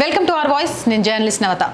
Welcome to R voice నేను journalist నవత.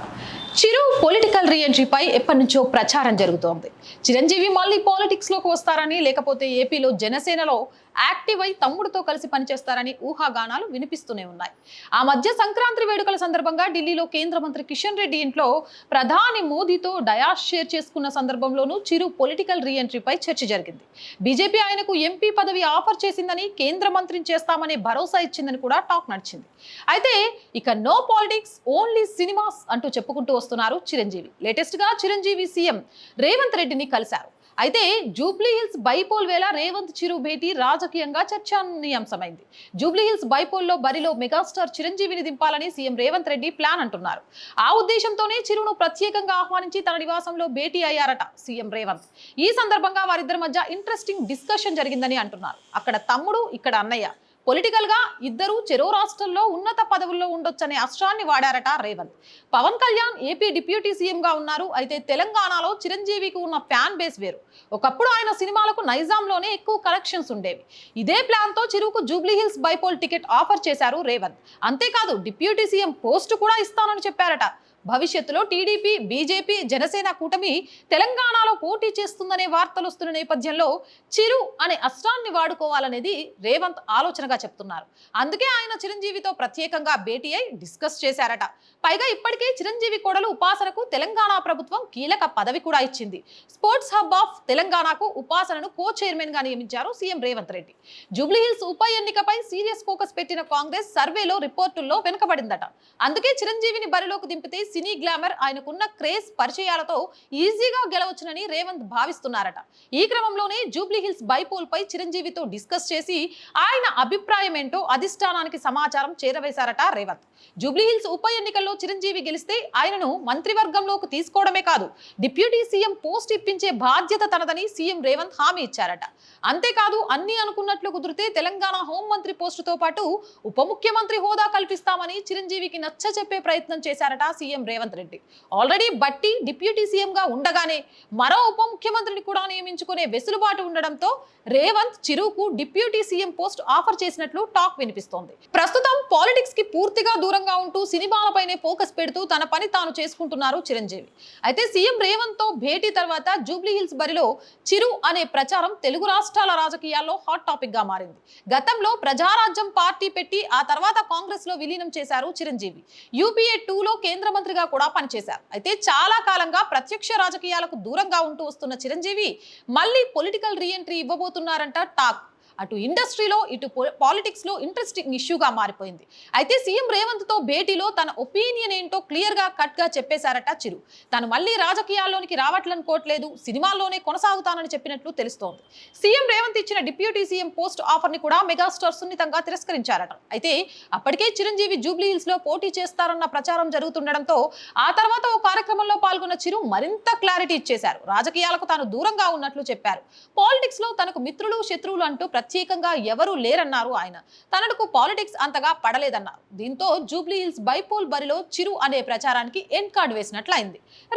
Chiru political రీఎంట్రీపై ఎప్పటి నుంచో ప్రచారం జరుగుతోంది. చిరంజీవి మళ్ళీ పాలిటిక్స్లోకి వస్తారని లేకపోతే ఏపీలో జనసేనలో యాక్టివ్ అయి తమ్ముడితో కలిసి పనిచేస్తారని ఊహాగానాలు వినిపిస్తూనే ఉన్నాయి. ఆ మధ్య సంక్రాంతి వేడుకల సందర్భంగా ఢిల్లీలో కేంద్ర మంత్రి కిషన్ రెడ్డి ఇంట్లో ప్రధాని మోదీతో డయాస్ షేర్ చేసుకున్న సందర్భంలోనూ చిరు పొలిటికల్ రీఎంట్రీపై చర్చ జరిగింది. బీజేపీ ఆయనకు ఎంపీ పదవి ఆఫర్ చేసిందని కేంద్ర మంత్రిని చేస్తామనే భరోసా ఇచ్చిందని కూడా టాక్ నడిచింది. అయితే ఇక నో పాలిటిక్స్ ఓన్లీ సినిమాస్ అంటూ చెప్పుకుంటూ వస్తున్నారు చిరంజీవి. లేటెస్ట్గా చిరంజీవి సీఎం రేవంత్ రెడ్డిని కలిశారు. అయితే జూబ్లీ హిల్స్ బైపోల్ వేళ రేవంత్ చిరు భేటీ రాజకీయంగా చర్చానీయాంశమైంది. జూబ్లీ హిల్స్ బైపోల్లో బరిలో మెగాస్టార్ చిరంజీవిని దింపాలని సీఎం రేవంత్ రెడ్డి ప్లాన్ అంటున్నారు. ఆ ఉద్దేశంతోనే చిరును ప్రత్యేకంగా ఆహ్వానించి తన నివాసంలో భేటీ అయ్యారట సీఎం రేవంత్. ఈ సందర్భంగా వారిద్దరి మధ్య ఇంట్రెస్టింగ్ డిస్కషన్ జరిగిందని అంటున్నారు. అక్కడ తమ్ముడు ఇక్కడ అన్నయ్య. పొలిటికల్గా ఇద్దరు చెరో రాష్ట్రంలో ఉన్నత పదవుల్లో ఉండొచ్చనే అస్త్రాన్ని వాడారట Revanth. Pawan Kalyan AP deputy CM గా ఉన్నారు. అయితే తెలంగాణలో చిరంజీవికి ఉన్న ఫ్యాన్ బేస్ వేరు. ఒకప్పుడు ఆయన సినిమాలకు నైజాంలోనే ఎక్కువ కలెక్షన్స్ ఉండేవి. ఇదే ప్లాన్తో చిరుకు Jubilee Hills bypoll ticket offer చేశారు రేవంత్. అంతేకాదు డిప్యూటీ సీఎం పోస్ట్ కూడా ఇస్తానని చెప్పారట భవిష్యత్తులో టీడీపీ బీజేపీ జనసేన కూటమి తెలంగాణలో పోటీ చేస్తుందనే వార్తలు వస్తున్న నేపథ్యంలో చిరు అనే అస్త్రాన్ని వాడుకోవాలనేది రేవంత్ ఆలోచనగా చెప్తున్నారు. అందుకే ఆయన చిరంజీవితో ప్రత్యేకంగా భేటీ అయి డిస్కస్ చేశారట. పైగా ఇప్పటికే చిరంజీవి కోడలు ఉపాసనకు తెలంగాణ ప్రభుత్వం కీలక పదవి కూడా ఇచ్చింది. స్పోర్ట్స్ హబ్ ఆఫ్ తెలంగాణకు ఉపాసనను కో చైర్మన్గా నియమించారు సీఎం రేవంత్ రెడ్డి. జూబ్లీహిల్స్ ఉప ఎన్నికపై సీరియస్ ఫోకస్ పెట్టిన కాంగ్రెస్ సర్వేలో రిపోర్టుల్లో వెనుకబడిందట. అందుకే చిరంజీవిని బరిలోకి దింపితే సినీ గ్లామర్ ఆయనకున్న క్రేజ్ పరిచయాలతో ఈజీగా గెలవచ్చునని రేవంత్ భావిస్తున్నారట. ఈ క్రమంలోనే జూబ్లీ హిల్స్ బైపోల్ పై చిరంజీవితో డిస్కస్ చేసి ఆయన అభిప్రాయం ఏంటో అధిష్టానానికి సమాచారం చేరవేశారట రేవంత్. జూబ్లీ హిల్స్ ఉప ఎన్నికల్లో చిరంజీవి గెలిస్తే ఆయనను మంత్రివర్గంలోకి తీసుకోవడమే కాదు డిప్యూటీ సీఎం పోస్ట్ ఇప్పించే బాధ్యత తనదని సీఎం రేవంత్ హామీ ఇచ్చారట. అంతేకాదు అన్ని అనుకున్నట్లు కుదిరితే తెలంగాణ హోంమంత్రి పోస్టుతో పాటు ఉప ముఖ్యమంత్రి హోదా కల్పిస్తామని చిరంజీవికి నచ్చ చెప్పే ప్రయత్నం చేశారట CM Revanth Reddy. Already Bhatti deputy సీఎంగా ఉండగానే మరో ఉప ముఖ్యమంత్రిని కూడా నియమించుకునే వెసులుబాటు ఉండడంతో రేవంత్ చిరుకు డిప్యూటీ సీఎం పోస్ట్ ఆఫర్ చేసినట్లు టాక్ వినిపిస్తోంది. ప్రస్తుతం పాలిటిక్స్కి పూర్తిగా దూరంగా ఉంటూ సినిమాలపైనే ఫోకస్ పెడుతూ తన పని తాను చేసుకుంటున్నారు చిరంజీవి. అయితే సీఎం రేవంత్తో భేటీ తర్వాత జూబ్లీ హిల్స్ బరిలో చిరు అనే ప్రచారం తెలుగు రాష్ట్రాల రాజకీయాల్లో హాట్ టాపిక్గా మారింది. గతంలో ప్రజారాజ్యం పార్టీ పెట్టి ఆ తర్వాత కాంగ్రెస్లో విలీనం చేశారు చిరంజీవి. యూపీఏ టూలో కేంద్ర మంత్రి మంత్రిగా కూడా పనిచేశారు. అయితే చాలా కాలంగా ప్రత్యక్ష రాజకీయాలకు దూరంగా ఉంటూ వస్తున్న చిరంజీవి మళ్ళీ పొలిటికల్ రీఎంట్రీ ఇవ్వబోతున్నారంట టాక్. అటు ఇండస్ట్రీలో ఇటు పాలిటిక్స్లో ఇంట్రెస్టింగ్ ఇష్యూగా మారిపోయింది. అయితే సీఎం రేవంత్తో భేటీలో తన ఒపీనియన్ ఏంటో క్లియర్గా కట్గా చెప్పేశారట చిరు. తను మళ్ళీ రాజకీయాల్లోనికి రావట్లనుకోవట్లేదు సినిమాల్లోనే కొనసాగుతానని చెప్పినట్లు తెలుస్తోంది. సీఎం రేవంత్ ఇచ్చిన డిప్యూటీ సీఎం పోస్ట్ ఆఫర్ని కూడా మెగాస్టార్ సున్నితంగా తిరస్కరించారట. అయితే అప్పటికే చిరంజీవి జూబ్లీహిల్స్లో లో పోటీ చేస్తారన్న ప్రచారం జరుగుతుండడంతో ఆ తర్వాత ఓ కార్యక్రమంలో పాల్గొన్న చిరు మరింత క్లారిటీ ఇచ్చేశారు. రాజకీయాలకు తాను దూరంగా ఉన్నట్లు చెప్పారు. పాలిటిక్స్లో తనకు మిత్రులు శత్రువులు అంటూ ప్రత్యేకంగా ఎవరూ లేరన్నారు ఆయన. తనకు పాలిటిక్స్ అంతగా పడలేదన్నారు. దీంతో జూబ్లీ హిల్స్ బైపోల్ బరిలో చిరు అనే ప్రచారానికి ఎండ్ కార్డు వేసినట్లు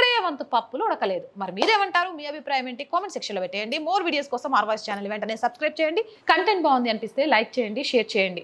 రేవంత్ పప్పులు ఉడకలేదు. మరి మీరేమంటారు? మీ అభిప్రాయం ఏంటి? కామెంట్ సెక్షన్లో పెట్టేయండి. మోర్ వీడియోస్ కోసం ఆర్వాయిస్ ఛానల్ వెంటనే సబ్స్క్రైబ్ చేయండి. కంటెంట్ బాగుంది అనిపిస్తే లైక్ చేయండి షేర్ చేయండి.